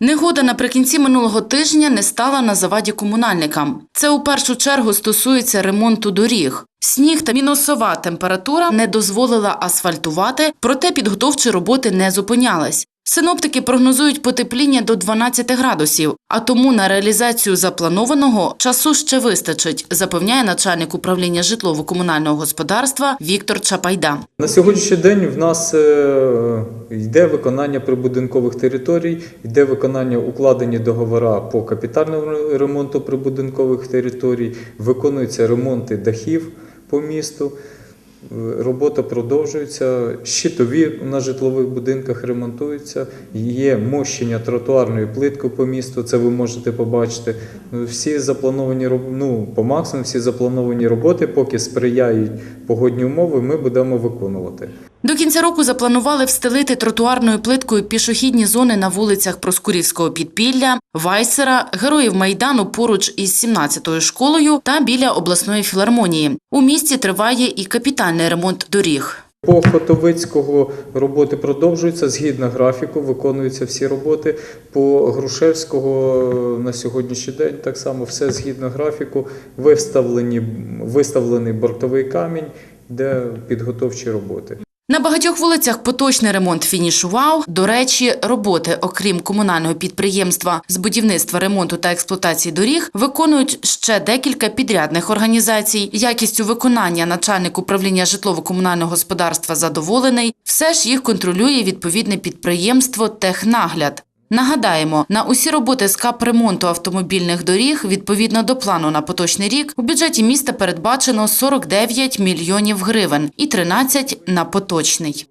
Негода наприкінці минулого тижня не стала на заваді комунальникам. Це у першу чергу стосується ремонту доріг. Сніг та мінусова температура не дозволила асфальтувати, проте підготовчі роботи не зупинялись. Синоптики прогнозують потепління до 12 градусів, а тому на реалізацію запланованого часу ще вистачить, запевняє начальник управління житлово-комунального господарства Віктор Чапайда. На сьогоднішній день в нас е, йде виконання прибудинкових територій, йде виконання укладені договора по капітальному ремонту прибудинкових територій, виконуються ремонти дахів по місту. Робота продовжується. Щитові на житлових будинках ремонтуються. Є мощення тротуарної плитки по місту. Це ви можете побачити. Всі заплановані ну, по максимуму всі заплановані роботи, поки сприяють погодні умови, ми будемо виконувати. До кінця року запланували встелити тротуарною плиткою пішохідні зони на вулицях Проскурівського підпілля, Вайсера, Героїв Майдану поруч із 17-ю школою та біля обласної філармонії. У місті триває і капітальний ремонт доріг. По Хотовицького роботи продовжуються згідно графіку, виконуються всі роботи. По Грушевського е, на сьогоднішній день так само все згідно графіку. Виставлені, виставлений бортовий камінь, де підготовчі роботи. На багатьох вулицях поточний ремонт фінішував. До речі, роботи, окрім комунального підприємства з будівництва, ремонту та експлуатації доріг, виконують ще декілька підрядних організацій. Якістю виконання начальник управління житлово-комунального господарства задоволений. Все ж їх контролює відповідне підприємство Технагляд. Нагадаємо, на усі роботи з капремонту автомобільних доріг відповідно до плану на поточний рік у бюджеті міста передбачено 49 мільйонів гривень і 13 на поточний.